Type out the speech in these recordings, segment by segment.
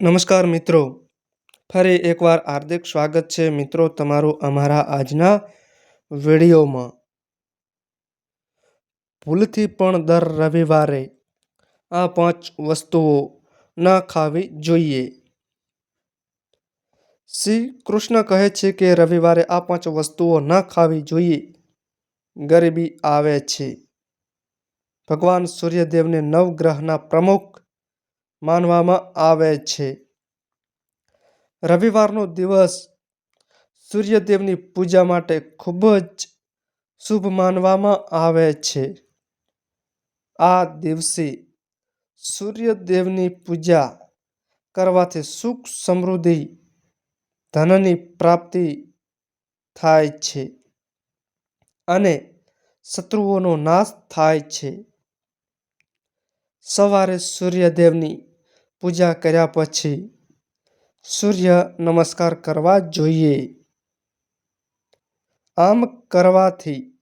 નમસ્કાર મિત્રો. ફરી એકવાર હાર્દિક સ્વાગત છે મિત્રો તમારું અમારા આજના વિડીયોમાં. ભૂલથી પણ દર રવિવારે આ પાંચ વસ્તુઓ ન ખાવી જોઈએ. શ્રી કૃષ્ણ કહે છે કે રવિવારે આ પાંચ વસ્તુઓ ન ખાવી જોઈએ. ગરીબી આવે છે. ભગવાન સૂર્યદેવને નવગ્રહના પ્રમુખ માનવામાં આવે છે. રવિવારનો દિવસ સૂર્યદેવની પૂજા માટે ખૂબ જ શુભ માનવામાં આવે છે. આ દિવસે સૂર્યદેવની પૂજા કરવાથી સુખ સમૃદ્ધિ, ધનની પ્રાપ્તિ થાય છે અને શત્રુઓનો નાશ થાય છે. સવારે સૂર્યદેવની પૂજા કર્યા પછી સૂર્ય નમસ્કાર કરવા જોઈએ. આમ કરવાથી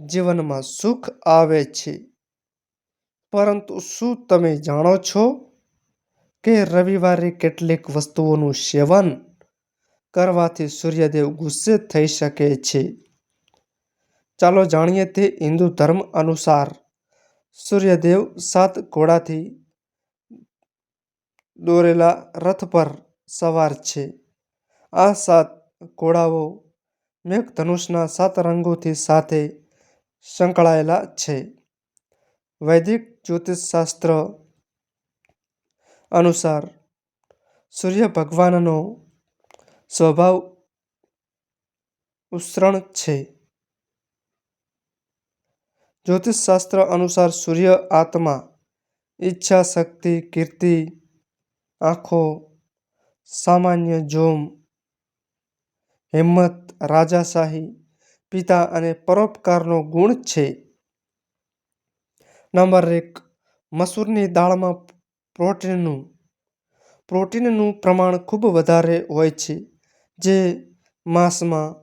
જીવનમાં સુખ આવે છે. પરંતુ શું તમે જાણો છો કે રવિવારે કેટલીક વસ્તુઓનું સેવન કરવાથી સૂર્યદેવ ગુસ્સે થઈ શકે છે? ચાલો જાણીએ તે હિન્દુ ધર્મ અનુસાર સૂર્યદેવ સાત ઘોડાથી દોરેલા રથ પર સવાર છે. આ સાત ઘોડાઓ મેઘધનુષના સાત રંગોથી સાથે સંકળાયેલા છે. વૈદિક જ્યોતિષશાસ્ત્ર અનુસાર સૂર્ય ભગવાનનો સ્વભાવ ઉષ્ણ છે. જ્યોતિષશાસ્ત્ર અનુસાર સૂર્ય આત્મા, ઈચ્છા, શક્તિ, કીર્તિ આંખો સામાન્ય જોમ, હિંમત રાજાશાહી, પિતા અને પરોપકારનો ગુણ છે. નંબર એક, મસૂરની દાળમાં પ્રોટીનનું પ્રોટીનનું પ્રમાણ ખૂબ વધારે હોય છે, જે માંસમાં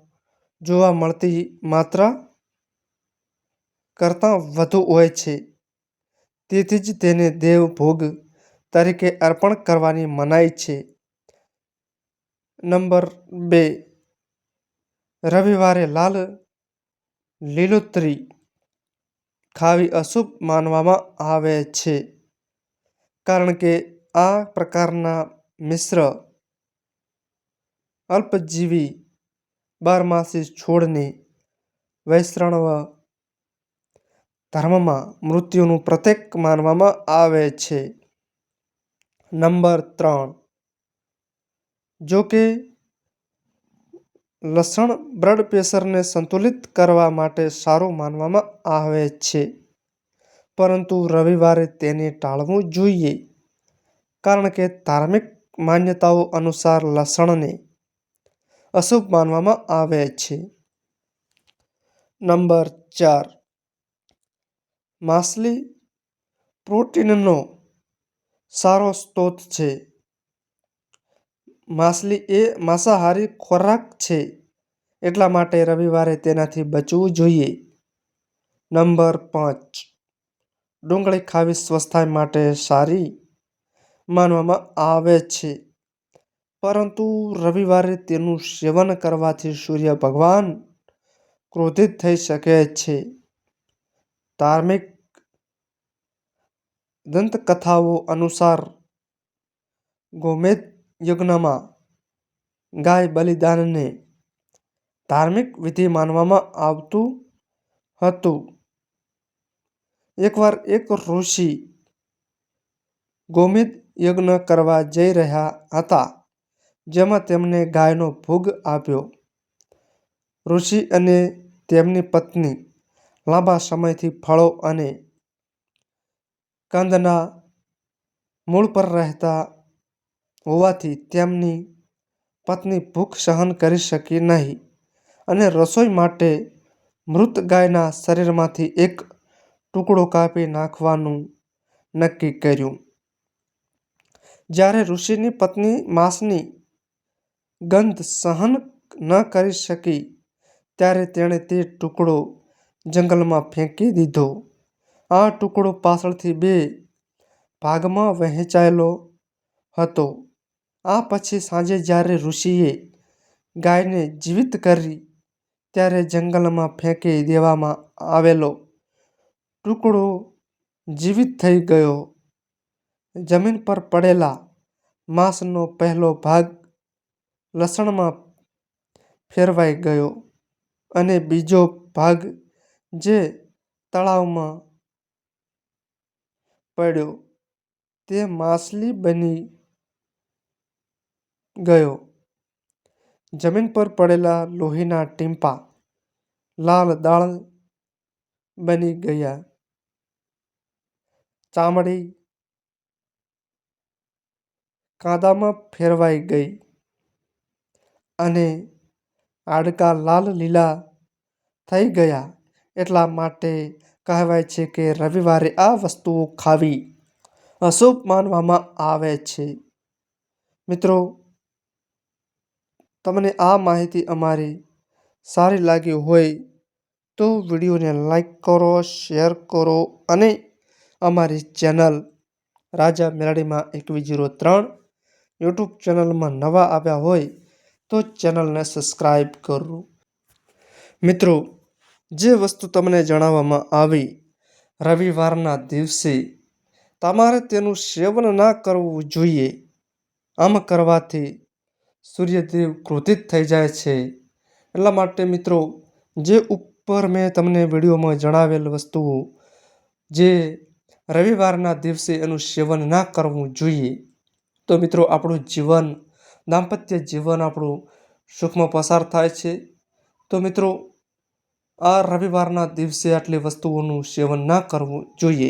જોવા મળતી માત્રા કરતાં વધુ હોય છે. તેથી જ તેને દેવ ભોગ તરીકે અર્પણ કરવાની મનાઈ છે. નંબર બે. રવિવારે લાલ લીલોતરી ખાવી અશુભ માનવામાં આવે છે. કારણ કે આ પ્રકારના મિશ્ર અલ્પજીવી બારમાસી છોડને વૈષ્ણવ ધર્મમાં મૃત્યુનું પ્રતીક માનવામાં આવે છે. નંબર ત્રણ. જો કે, લસણ બ્લડ પ્રેશરને સંતુલિત કરવા માટે સારું માનવામાં આવે છે. પરંતુ રવિવારે તેને ટાળવું જોઈએ, કારણ કે ધાર્મિક માન્યતાઓ અનુસાર લસણને અશુભ માનવામાં આવે છે. નંબર ચાર. માછલી પ્રોટીનનો સારો સ્ત્રોત છે. માછલી એ માંસાહારી ખોરાક છે, એટલા માટે રવિવારે તેનાથી બચવું જોઈએ. નંબર પાંચ. ડુંગળી ખાવી સ્વાસ્થ્ય માટે સારી માનવામાં આવે છે. પરંતુ રવિવારે તેનું સેવન કરવાથી સૂર્ય ભગવાન ક્રોધિત થઈ શકે છે. ધાર્મિક દંતકથાઓ અનુસાર ગોમેદ યજ્ઞમાં ગાય બલિદાનને ધાર્મિક વિધિ માનવામાં આવતું હતું. એકવાર એક ઋષિ ગોમિત યજ્ઞ કરવા જઈ રહ્યા હતા, જેમાં તેમણે ગાયનો ભોગ આપ્યો. ઋષિ અને તેમની પત્ની લાંબા સમયથી ફળો અને કંદના મૂળ પર રહેતા હોવાથી તેમની પત્ની ભૂખ સહન કરી શકી નહીં અને રસોઈ માટે મૃત ગાયના શરીરમાંથી એક ટુકડો કાપી નાખવાનું નક્કી કર્યું. જ્યારે ઋષિની પત્ની માંસની ગંધ સહન ન કરી શકી, ત્યારે તેણે તે ટુકડો જંગલમાં ફેંકી દીધો. આ ટુકડો પાછળથી બે ભાગમાં વહેંચાયેલો હતો આ પછી સાંજે જ્યારે ઋષિએ ગાયને જીવિત કરી, ત્યારે જંગલમાં ફેંકી દેવામાં આવેલો ટુકડો જીવિત થઈ ગયો. જમીન પર પડેલા માંસનો પહેલો ભાગ લસણમાં ફેરવાઈ ગયો અને બીજો ભાગ જે તળાવમાં પડ્યો તે માછલી બની ગયો. જમીન પર પડેલા લોહીના ટીમ્પા લાલ દાળ બની ગયા. ચામડી કાંદામાં ફેરવાઈ ગઈ અને હાડકા લાલ-લીલા થઈ ગયા. એટલા માટે કહેવાય છે કે રવિવારે આ વસ્તુઓ ખાવી અશુભ માનવામાં આવે છે. મિત્રો, તમને આ માહિતી અમારી સારી લાગી હોય તો વિડીયોને લાઈક કરો, શેર કરો અને અમારી ચેનલ રાજા મેલાડીમાં એકવી જીરો ત્રણ યુટ્યુબ ચેનલમાં નવા આવ્યા હોય તો ચેનલને સબસ્ક્રાઈબ કરો. મિત્રો, જે વસ્તુ તમને જણાવવામાં આવી, રવિવારના દિવસે તમારે તેનું સેવન ના કરવું જોઈએ. આમ કરવાથી સૂર્યદેવ ક્રોધિત થઈ જાય છે. એટલા માટે મિત્રો, જે ઉપર મેં તમને વિડીયોમાં જણાવેલ વસ્તુઓ, જે રવિવારના દિવસે એનું સેવન ના કરવું જોઈએ તો મિત્રો, આપણું જીવન, દાંપત્ય જીવન આપણું સુખમાં પસાર થાય છે. તો મિત્રો આ રવિવારના દિવસે આટલી વસ્તુઓનું સેવન ના કરવું જોઈએ.